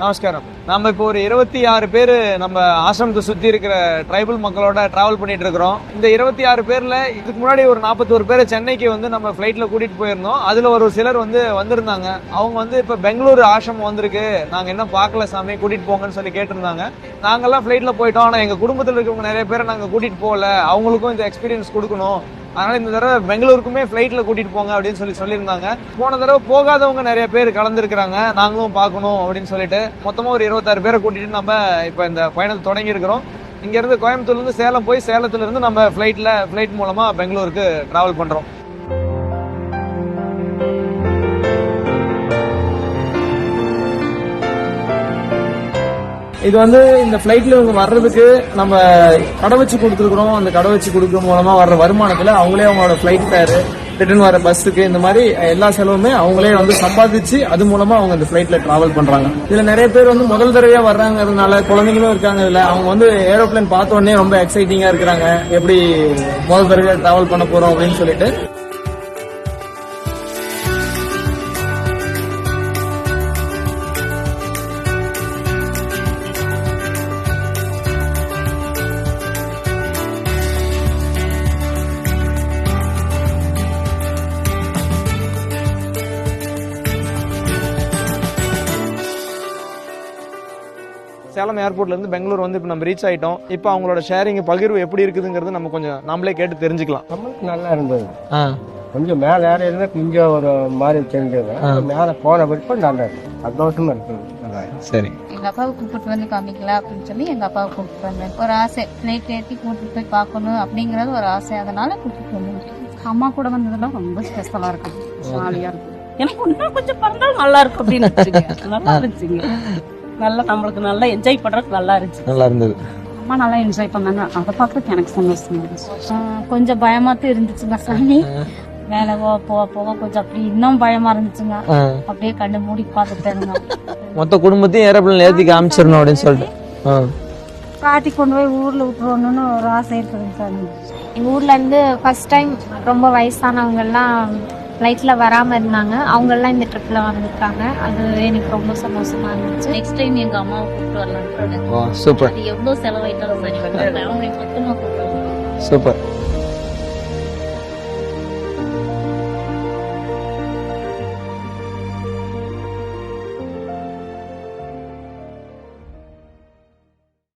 நமஸ்காரம். நம்ம இப்போ ஒரு இருபத்தி ஆறு பேர் நம்ம ஆசிரமத்தை சுற்றி இருக்கிற ட்ரைபல் மக்களோட ட்ராவல் பண்ணிட்டு இருக்கிறோம். இந்த இருபத்தி ஆறு பேரில் இதுக்கு முன்னாடி ஒரு நாற்பத்தோரு பேர் சென்னைக்கு வந்து நம்ம ஃப்ளைட்டில் கூட்டிகிட்டு போயிருந்தோம். அதில் ஒரு சிலர் வந்து வந்திருந்தாங்க. அவங்க வந்து இப்போ பெங்களூர் ஆசிரமம் வந்திருக்கு. நாங்கள் என்ன பார்க்கல சாமி கூட்டிகிட்டு போங்கன்னு சொல்லி கேட்டிருந்தாங்க. நாங்கள்லாம் ஃப்ளைட்டில் போயிட்டோம். ஆனால் எங்கள் குடும்பத்தில் இருக்கிறவங்க நிறைய பேரை நாங்கள் கூட்டிகிட்டு போகல. அவங்களுக்கும் இந்த எக்ஸ்பீரியன்ஸ் கொடுக்கணும். அதனால இந்த தடவை பெங்களூருக்குமே ஃப்ளைட்டில் கூட்டிட்டு போங்க அப்படின்னு சொல்லி சொல்லியிருந்தாங்க. போன தடவை போகாதவங்க நிறைய பேர் கலந்துருக்கிறாங்க. நாங்களும் பார்க்கணும் அப்படின்னு சொல்லிட்டு மொத்தமாக ஒரு இருபத்தாறு பேரை கூட்டிட்டு நம்ம இப்போ இந்த பயணத்தை தொடங்கியிருக்கிறோம். இங்கேருந்து கோயம்புத்தூர்லேருந்து சேலம் போய் சேலத்துலேருந்து நம்ம ஃப்ளைட்டில் ஃப்ளைட் மூலமாக பெங்களூருக்கு ட்ராவல் பண்ணுறோம் இது வந்து இந்த ஃபிளைட்ல இவங்க வர்றதுக்கு நம்ம கடை வச்சு கொடுத்துருக்குறோம் அந்த கடை வச்சு கொடுக்குற மூலமா வர்ற வருமானத்துல அவங்களே அவங்களோட ஃப்ளைட் ஃபேரு ரிட்டர்ன் வர பஸ்ஸுக்கு இந்த மாதிரி எல்லா செலவுமே அவங்களே வந்து சம்பாதிச்சு அது மூலமா அவங்க இந்த ஃபிளைட்ல டிராவல் பண்றாங்க. இதுல நிறைய பேர் வந்து முதல் தடவையா வர்றாங்கிறதுனால குழந்தைங்களும் இருக்காங்க இதுல. அவங்க வந்து ஏரோப்ளேன் பார்த்த உடனே ரொம்ப எக்ஸைட்டிங்கா இருக்கிறாங்க. எப்படி முதல் தடவையா டிராவல் பண்ண போறோம் அப்படின்னு சொல்லிட்டு. சேலம் ஏர்போர்ட்ல இருந்து பெங்களூர் வந்து இப்போ நம்ம ரீச் ஆயிட்டோம். இப்போ அவங்களோட ஷேரிங் பகிர்வு எப்படி இருக்குதுங்கிறது நம்ம கொஞ்சம் நாமளே கேட்டு தெரிஞ்சுக்கலாம். நம்மளுக்கு நல்லா இருந்தது. கொஞ்சம் மேலே ஏற இருந்தால் கொஞ்சம் ஒரு மாதிரி தெரிஞ்சது. மேலே போன பிறப்பு நல்லா இருக்கு சந்தோஷமா இருக்குது. சரி. எங்க அப்பாவை கூப்பிட்டு வந்து காமிக்கலாம் அப்படின்னு சொல்லி எங்க அப்பாவை கூப்பிட்டு வந்தேன். ஒரு ஆசை ஃபிளைட் ஏற்றி கூட்டிட்டு போய் பார்க்கணும் அப்படிங்கறது ஒரு ஆசை. அதனால கூட்டிட்டு வந்தேன். அம்மா கூட வந்ததுல ரொம்ப ஸ்பெஷலா இருக்கும் ஜாலியா இருக்கும் எனக்கு இன்னும் கொஞ்சம் பிறந்தாலும் நல்லா இருக்கும் அப்படின்னு. நல்லா இருந்துச்சுங்க. நல்லா நம்மளுக்கு நல்லா என்ஜாய் பண்றதுக்கு நல்லா இருந்துச்சு. நல்லா இருந்தது. அம்மா நல்லா என்ஜாய் பண்ணாங்க. அதை பார்க்கறதுக்கு எனக்கு சந்தோஷமா இருந்துச்சு. கொஞ்சம் பயமாத்தான் இருந்துச்சுங்க சாமி. மேல போக போக போக கொஞ்சம் அப்படி இன்னும் பயமா இருந்துச்சுங்க. அப்படியே கண்ணு மூடி பார்த்துட்டேங்க. மொத்த குடும்பத்தையும் ஏரோப்ளேன் ஏத்தி காமிச்சிடணும் அப்படின்னு சொல்லிட்டு. காட்டி கொண்டு போய் ஊர்ல விட்டுருவோம்னு ஒரு ஆசை இருக்குதுங்க சாமி. எங்கள் ஊர்ல இருந்து ஃபர்ஸ்ட் டைம் ரொம்ப வயசானவங்க எல்லாம் ஃப்ளைட்ல வராம இருந்தாங்க. அவங்க எல்லாம் இந்த ட்ரிப்ல வந்திருக்காங்க. அது எனக்கு ரொம்ப சந்தோஷமா இருந்துச்சு. நெக்ஸ்ட் டைம் எங்க அம்மாவை கூப்பிட்டு வரலாம்னு சூப்பர் அது எவ்வளவு செலவாயிட்டாலும் சரி. ஃபேமிலி மொத்தமா கூப்பிட்டு வரலாம். சூப்பர்